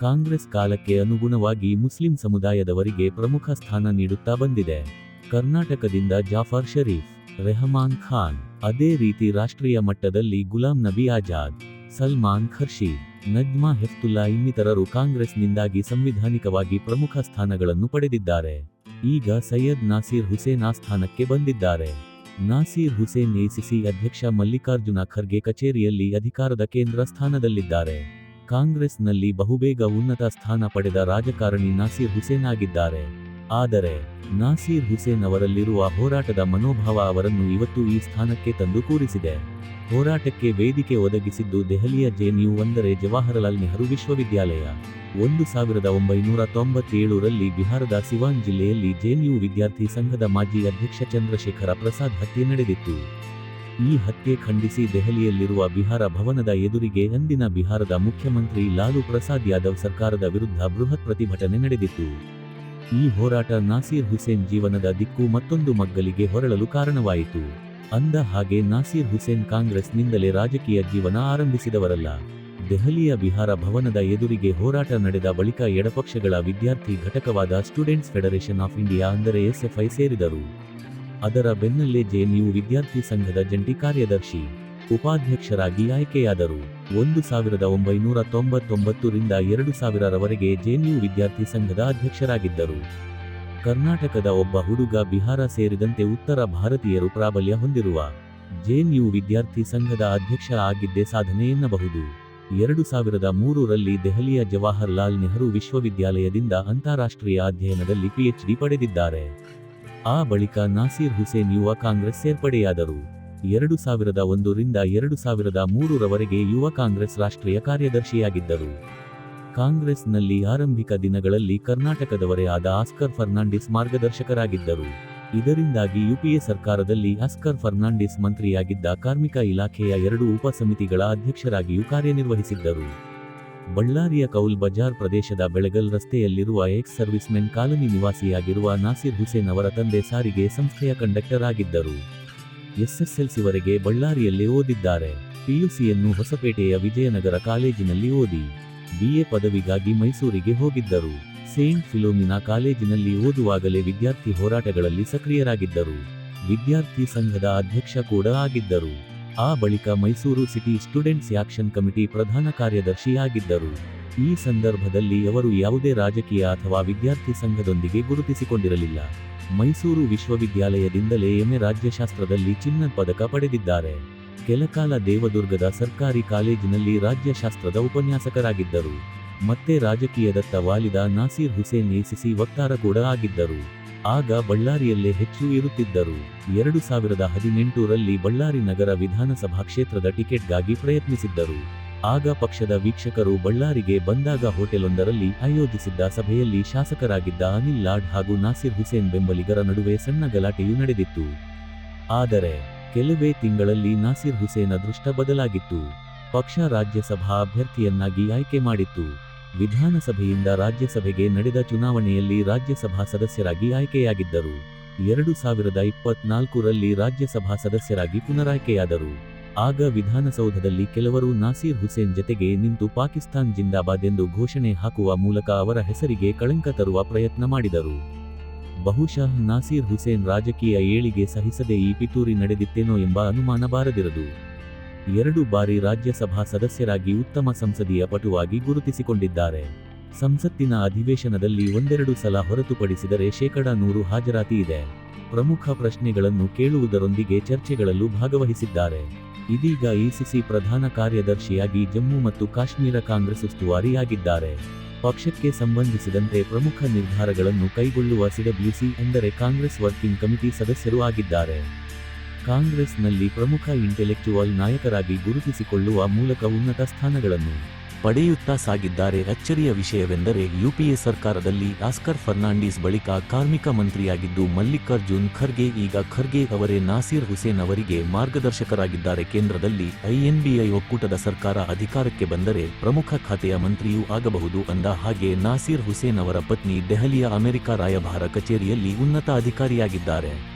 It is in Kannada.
ಕಾಂಗ್ರೆಸ್ ಕಾಲಕ್ಕೆ ಅನುಗುಣವಾಗಿ ಮುಸ್ಲಿಂ ಸಮುದಾಯದವರಿಗೆ ಪ್ರಮುಖ ಸ್ಥಾನ ನೀಡುತ್ತಾ ಬಂದಿದೆ. ಕರ್ನಾಟಕದಿಂದ ಜಾಫರ್ ಶರೀಫ್ ರೆಹಮಾನ್ ಖಾನ್, ಅದೇ ರೀತಿ ರಾಷ್ಟ್ರೀಯ ಮಟ್ಟದಲ್ಲಿ ಗುಲಾಂ ನಬಿ ಆಜಾದ್, ಸಲ್ಮಾನ್ ಖರ್ಷೀದ್ ನಜ್ಮಾ ಹೆಫ್ತುಲ್ಲಾ ಇನ್ನಿತರರು ಕಾಂಗ್ರೆಸ್ನಿಂದಾಗಿ ಸಂವಿಧಾನಿಕವಾಗಿ ಪ್ರಮುಖ ಸ್ಥಾನಗಳನ್ನು ಪಡೆದಿದ್ದಾರೆ. ಈಗ ಸೈಯದ್ ನಾಸೀರ್ ಹುಸೇನ್ ಆ ಸ್ಥಾನಕ್ಕೆ ಬಂದಿದ್ದಾರೆ. ನಾಸೀರ್ ಹುಸೇನ್ ಎಸಿಸಿ ಅಧ್ಯಕ್ಷ ಮಲ್ಲಿಕಾರ್ಜುನ ಖರ್ಗೆ ಕಚೇರಿಯಲ್ಲಿ ಅಧಿಕಾರದ ಕೇಂದ್ರ ಸ್ಥಾನದಲ್ಲಿದ್ದಾರೆ. ಕಾಂಗ್ರೆಸ್ನಲ್ಲಿ ಬಹುಬೇಗ ಉನ್ನತ ಸ್ಥಾನ ಪಡೆದ ರಾಜಕಾರಣಿ ನಾಸೀರ್ ಹುಸೇನ್ ಆಗಿದ್ದಾರೆ. ಆದರೆ, ನಾಸೀರ್ ಹುಸೇನ್ ಅವರಲ್ಲಿರುವ ಹೋರಾಟದ ಮನೋಭಾವ ಅವರನ್ನು ಇವತ್ತು ಈ ಸ್ಥಾನಕ್ಕೆ ತಂದು ಕೂರಿಸಿದೆ. ಹೋರಾಟಕ್ಕೆ ವೇದಿಕೆ ಒದಗಿಸಿದ್ದು ದೆಹಲಿಯ ಜೆಎನ್ಯು ಅಂದರೆ ಜವಾಹರಲಾಲ್ ನೆಹರು ವಿಶ್ವವಿದ್ಯಾಲಯ. ಒಂದು ಸಾವಿರದ ಒಂಬೈನೂರ ತೊಂಬತ್ತೇಳರಲ್ಲಿ ಬಿಹಾರದ ಸಿವಾನ್ ಜಿಲ್ಲೆಯಲ್ಲಿ ಜೆಎನ್ಯು ವಿದ್ಯಾರ್ಥಿ ಸಂಘದ ಮಾಜಿ ಅಧ್ಯಕ್ಷ ಚಂದ್ರಶೇಖರ ಪ್ರಸಾದ್ ಹತ್ಯೆ ನಡೆದಿತ್ತು. ಈ ಹತ್ಯೆ ಖಂಡಿಸಿ ದೆಹಲಿಯಲ್ಲಿರುವ ಬಿಹಾರ ಭವನದ ಎದುರಿಗೆ ಅಂದಿನ ಬಿಹಾರದ ಮುಖ್ಯಮಂತ್ರಿ ಲಾಲು ಪ್ರಸಾದ್ ಯಾದವ್ ಸರ್ಕಾರದ ವಿರುದ್ಧ ಬೃಹತ್ ಪ್ರತಿಭಟನೆ ನಡೆದಿತ್ತು. ಈ ಹೋರಾಟ ನಾಸೀರ್ ಹುಸೇನ್ ಜೀವನದ ದಿಕ್ಕು ಮತ್ತೊಂದು ಮಗ್ಗಲಿಗೆ ಹೊರಳಲು ಕಾರಣವಾಯಿತು. ಅಂದ ಹಾಗೆ ನಾಸೀರ್ ಹುಸೇನ್ ಕಾಂಗ್ರೆಸ್ನಿಂದಲೇ ರಾಜಕೀಯ ಜೀವನ ಆರಂಭಿಸಿದವರಲ್ಲ. ದೆಹಲಿಯ ಬಿಹಾರ ಭವನದ ಎದುರಿಗೆ ಹೋರಾಟ ನಡೆದ ಬಳಿಕ ಎಡಪಕ್ಷಗಳ ವಿದ್ಯಾರ್ಥಿ ಘಟಕವಾದ ಸ್ಟೂಡೆಂಟ್ಸ್ ಫೆಡರೇಷನ್ ಆಫ್ ಇಂಡಿಯಾ ಅಂದರೆ ಎಸ್ಎಫ್ಐ ಸೇರಿದರು. ಅದರ ಬೆನ್ನಲ್ಲೇ ಜೆಎನ್ಯು ವಿದ್ಯಾರ್ಥಿ ಸಂಘದ ಜಂಟಿ ಕಾರ್ಯದರ್ಶಿ, ಉಪಾಧ್ಯಕ್ಷರಾಗಿ ಆಯ್ಕೆಯಾದರು. ಒಂದು ಸಾವಿರದ ಒಂಬೈನೂರ ತೊಂಬತ್ತೊಂಬತ್ತರಿಂದ ಎರಡು ಸಾವಿರರವರೆಗೆ ಜೆಎನ್ಯು ವಿದ್ಯಾರ್ಥಿ ಸಂಘದ ಅಧ್ಯಕ್ಷರಾಗಿದ್ದರು. ಕರ್ನಾಟಕದ ಒಬ್ಬ ಹುಡುಗ ಬಿಹಾರ ಸೇರಿದಂತೆ ಉತ್ತರ ಭಾರತೀಯರು ಪ್ರಾಬಲ್ಯ ಹೊಂದಿರುವ ಜೆಎನ್ಯು ವಿದ್ಯಾರ್ಥಿ ಸಂಘದ ಅಧ್ಯಕ್ಷ ಆಗಿದ್ದೇ ಸಾಧನೆ ಎನ್ನಬಹುದು. ಎರಡು ಸಾವಿರದ ಮೂರರಲ್ಲಿ ದೆಹಲಿಯ ಜವಾಹರ್ಲಾಲ್ ನೆಹರು ವಿಶ್ವವಿದ್ಯಾಲಯದಿಂದ ಅಂತಾರಾಷ್ಟ್ರೀಯ ಅಧ್ಯಯನದಲ್ಲಿ ಪಿಎಚ್ಡಿ ಪಡೆದಿದ್ದಾರೆ. ಆ ಬಳಿಕ ನಾಸೀರ್ ಹುಸೇನ್ ಯುವ ಕಾಂಗ್ರೆಸ್ ಸೇರ್ಪಡೆಯಾದರು. ಎರಡು ಸಾವಿರದ ಒಂದರಿಂದ ಎರಡು ಸಾವಿರದ ಮೂರರವರೆಗೆ ಯುವ ಕಾಂಗ್ರೆಸ್ ರಾಷ್ಟ್ರೀಯ ಕಾರ್ಯದರ್ಶಿಯಾಗಿದ್ದರು. ಕಾಂಗ್ರೆಸ್ನಲ್ಲಿ ಆರಂಭಿಕ ದಿನಗಳಲ್ಲಿ ಕರ್ನಾಟಕದವರೇ ಆದ ಆಸ್ಕರ್ ಫರ್ನಾಂಡಿಸ್ ಮಾರ್ಗದರ್ಶಕರಾಗಿದ್ದರು. ಇದರಿಂದಾಗಿ ಯುಪಿಎ ಸರ್ಕಾರದಲ್ಲಿ ಆಸ್ಕರ್ ಫರ್ನಾಂಡಿಸ್ ಮಂತ್ರಿಯಾಗಿದ್ದ ಕಾರ್ಮಿಕ ಇಲಾಖೆಯ ಎರಡು ಉಪಸಮಿತಿಗಳ ಅಧ್ಯಕ್ಷರಾಗಿಯೂ ಕಾರ್ಯನಿರ್ವಹಿಸಿದ್ದರು. ಬಳ್ಳಾರಿಯ ಕೌಲ್ ಬಜಾರ್ ಪ್ರದೇಶದ ಬೆಳಗಲ್ ರಸ್ತೆಯಲ್ಲಿರುವ ಎಕ್ಸ್ ಸರ್ವಿಸ್ಮೆನ್ ಕಾಲನಿ ನಿವಾಸಿಯಾಗಿರುವ ನಾಸಿರ್ ಹುಸೇನ್ ಅವರ ತಂದೆ ಸಾರಿಗೆ ಸಂಸ್ಥೆಯ ಕಂಡಕ್ಟರ್ ಆಗಿದ್ದರು. ಎಸ್ಎಸ್ಎಲ್ಸಿವರೆಗೆ ಬಳ್ಳಾರಿಯಲ್ಲಿ ಓದಿದ್ದಾರೆ. ಪಿಯುಸಿಯನ್ನು ಹೊಸಪೇಟೆಯ ವಿಜಯನಗರ ಕಾಲೇಜಿನಲ್ಲಿ ಓದಿ. ಬಿಎ ಪದವಿಗಾಗಿ ಮೈಸೂರಿಗೆ ಹೋಗಿದ್ದರು. ಸೇಂಟ್ ಫಿಲೋಮಿನಾ ಕಾಲೇಜಿನಲ್ಲಿ ಓದುವಾಗಲೇ ವಿದ್ಯಾರ್ಥಿ ಹೋರಾಟಗಳಲ್ಲಿ ಸಕ್ರಿಯರಾಗಿದ್ದರು. ವಿದ್ಯಾರ್ಥಿ ಸಂಘದ ಅಧ್ಯಕ್ಷ ಕೂಡ ಆಗಿದ್ದರು. ಆ ಬಳಿಕ Mysuru city students action committee ಪ್ರಧಾನ ಕಾರ್ಯದರ್ಶಿಯಾಗಿದ್ದರು. ಈ ಸಂದರ್ಭದಲ್ಲಿ ಅವರು ಯಾವುದೇ ರಾಜಕೀಯ ಅಥವಾ ವಿದ್ಯಾರ್ಥಿ ಸಂಘದೊಂದಿಗೆ ಗುರುತಿಸಿಕೊಂಡಿರಲಿಲ್ಲ. ಮೈಸೂರು ವಿಶ್ವವಿದ್ಯಾಲಯದಿಂದಲೇ ಎಂಎ ರಾಜ್ಯಶಾಸ್ತ್ರದಲ್ಲಿ ಚಿನ್ನದ ಪದಕ ಪಡೆದಿದ್ದಾರೆ. ಕೆಲಕಾಲ ದೇವದುರ್ಗದ ಸರ್ಕಾರಿ ಕಾಲೇಜಿನಲ್ಲಿ ರಾಜ್ಯಶಾಸ್ತ್ರದ ಉಪನ್ಯಾಸಕರಾಗಿದ್ದರು. ಮತ್ತೆ ರಾಜಕೀಯದತ್ತ ವಾಲಿದ ನಾಸೀರ್ ಹುಸೇನ್ ಎಸಿಸಿ ವಕ್ತಾರ ಕೂಡ ಆಗಿದ್ದರು. ಆಗ ಬಳ್ಳಾರಿಯಲ್ಲೇ ಹೆಚ್ಚು ಇರುತ್ತಿದ್ದರು. ಎರಡು ಸಾವಿರದ ಹದಿನೆಂಟರಲ್ಲಿ ಬಳ್ಳಾರಿ ನಗರ ವಿಧಾನಸಭಾ ಕ್ಷೇತ್ರದ ಟಿಕೆಟ್ಗಾಗಿ ಪ್ರಯತ್ನಿಸಿದ್ದರು. ಆಗ ಪಕ್ಷದ ವೀಕ್ಷಕರು ಬಳ್ಳಾರಿಗೆ ಬಂದಾಗ ಹೋಟೆಲೊಂದರಲ್ಲಿ ಆಯೋಜಿಸಿದ್ದ ಸಭೆಯಲ್ಲಿ ಶಾಸಕರಾಗಿದ್ದ ಅನಿಲ್ ಲಾಡ್ ಹಾಗೂ ನಾಸಿರ್ ಹುಸೇನ್ ಬೆಂಬಲಿಗರ ನಡುವೆ ಸಣ್ಣ ಗಲಾಟೆಯೂ ನಡೆದಿತ್ತು. ಆದರೆ, ಕೆಲವೇ ತಿಂಗಳಲ್ಲಿ ನಾಸಿರ್ ಹುಸೇನ್ ಅದೃಷ್ಟ ಬದಲಾಗಿತ್ತು. ಪಕ್ಷ ರಾಜ್ಯಸಭಾ ಅಭ್ಯರ್ಥಿಯನ್ನಾಗಿ ಆಯ್ಕೆ ಮಾಡಿತ್ತು. ವಿಧಾನಸಭೆಯಿಂದ ರಾಜ್ಯಸಭೆಗೆ ನಡೆದ ಚುನಾವಣೆಯಲ್ಲಿ ರಾಜ್ಯಸಭಾ ಸದಸ್ಯರಾಗಿ ಆಯ್ಕೆಯಾಗಿದ್ದರು. ಎರಡು ಸಾವಿರದ ಇಪ್ಪತ್ನಾಲ್ಕರಲ್ಲಿ ರಾಜ್ಯಸಭಾ ಸದಸ್ಯರಾಗಿ ಪುನರಾಯ್ಕೆಯಾದರು. ಆಗ ವಿಧಾನಸೌಧದಲ್ಲಿ ಕೆಲವರು ನಾಸೀರ್ ಹುಸೇನ್ ಜತೆಗೆ ನಿಂತು ಪಾಕಿಸ್ತಾನ್ ಜಿಂದಾಬಾದ್ ಎಂದು ಘೋಷಣೆ ಹಾಕುವ ಮೂಲಕ ಅವರ ಹೆಸರಿಗೆ ಕಳಂಕ ತರುವ ಪ್ರಯತ್ನ ಮಾಡಿದರು. ಬಹುಶಃ ನಾಸೀರ್ ಹುಸೇನ್ ರಾಜಕೀಯ ಏಳಿಗೆ ಸಹಿಸದೆ ಈ ಪಿತೂರಿ ನಡೆದಿತ್ತೇನೋ ಎಂಬ ಅನುಮಾನ ಬಾರದಿರದು. ಎರಡು ಬಾರಿ ರಾಜ್ಯಸಭಾ ಸದಸ್ಯರಾಗಿ ಉತ್ತಮ ಸಂಸದೀಯ ಪಟುವಾಗಿ ಗುರುತಿಸಿಕೊಂಡಿದ್ದಾರೆ. ಸಂಸತ್ತಿನ ಅಧಿವೇಶನದಲ್ಲಿ ಒಂದೆರಡು ಸಲ ಹೊರತುಪಡಿಸಿದರೆ ಶೇಕಡಾ ನೂರು ಹಾಜರಾತಿ ಇದೆ. ಪ್ರಮುಖ ಪ್ರಶ್ನೆಗಳನ್ನು ಕೇಳುವುದರೊಂದಿಗೆ ಚರ್ಚೆಗಳಲ್ಲೂ ಭಾಗವಹಿಸಿದ್ದಾರೆ. ಇದೀಗ ಎಸಿಸಿ ಪ್ರಧಾನ ಕಾರ್ಯದರ್ಶಿಯಾಗಿ ಜಮ್ಮು ಮತ್ತು ಕಾಶ್ಮೀರ ಕಾಂಗ್ರೆಸ್ ಉಸ್ತುವಾರಿಯಾಗಿದ್ದಾರೆ. ಪಕ್ಷಕ್ಕೆ ಸಂಬಂಧಿಸಿದಂತೆ ಪ್ರಮುಖ ನಿರ್ಧಾರಗಳನ್ನು ಕೈಗೊಳ್ಳುವ ಸಿಡಬ್ಲ್ಯೂಸಿ ಅಂದರೆ ಕಾಂಗ್ರೆಸ್ ವರ್ಕಿಂಗ್ ಕಮಿಟಿ ಸದಸ್ಯರು ಆಗಿದ್ದಾರೆ. ಕಾಂಗ್ರೆಸ್ನಲ್ಲಿ ಪ್ರಮುಖ ಇಂಟೆಲೆಕ್ಚುವಲ್ ನಾಯಕರಾಗಿ ಗುರುತಿಸಿಕೊಳ್ಳುವ ಮೂಲಕ ಉನ್ನತ ಸ್ಥಾನಗಳನ್ನು ಪಡೆಯುತ್ತಾ ಸಾಗಿದ್ದಾರೆ. ಅಚ್ಚರಿಯ ವಿಷಯವೆಂದರೆ ಯುಪಿಎ ಸರ್ಕಾರದಲ್ಲಿ ಆಸ್ಕರ್ ಫರ್ನಾಂಡಿಸ್ ಬಳಿಕ ಕಾರ್ಮಿಕ ಮಂತ್ರಿಯಾಗಿದ್ದು, ಮಲ್ಲಿಕಾರ್ಜುನ್ ಖರ್ಗೆ ಈಗ ಖರ್ಗೆ ಅವರೇ ನಾಸೀರ್ ಹುಸೇನ್ ಅವರಿಗೆ ಮಾರ್ಗದರ್ಶಕರಾಗಿದ್ದಾರೆ. ಕೇಂದ್ರದಲ್ಲಿ ಐಎನ್ಬಿಐ ಒಕ್ಕೂಟದ ಸರ್ಕಾರ ಅಧಿಕಾರಕ್ಕೆ ಬಂದರೆ ಪ್ರಮುಖ ಖಾತೆಯ ಮಂತ್ರಿಯೂ ಆಗಬಹುದು ಅಂದ ಹಾಗೆ ನಾಸೀರ್ ಹುಸೇನ್ ಅವರ ಪತ್ನಿ ದೆಹಲಿಯ ಅಮೆರಿಕ ರಾಯಭಾರ ಕಚೇರಿಯಲ್ಲಿ ಉನ್ನತ ಅಧಿಕಾರಿಯಾಗಿದ್ದಾರೆ.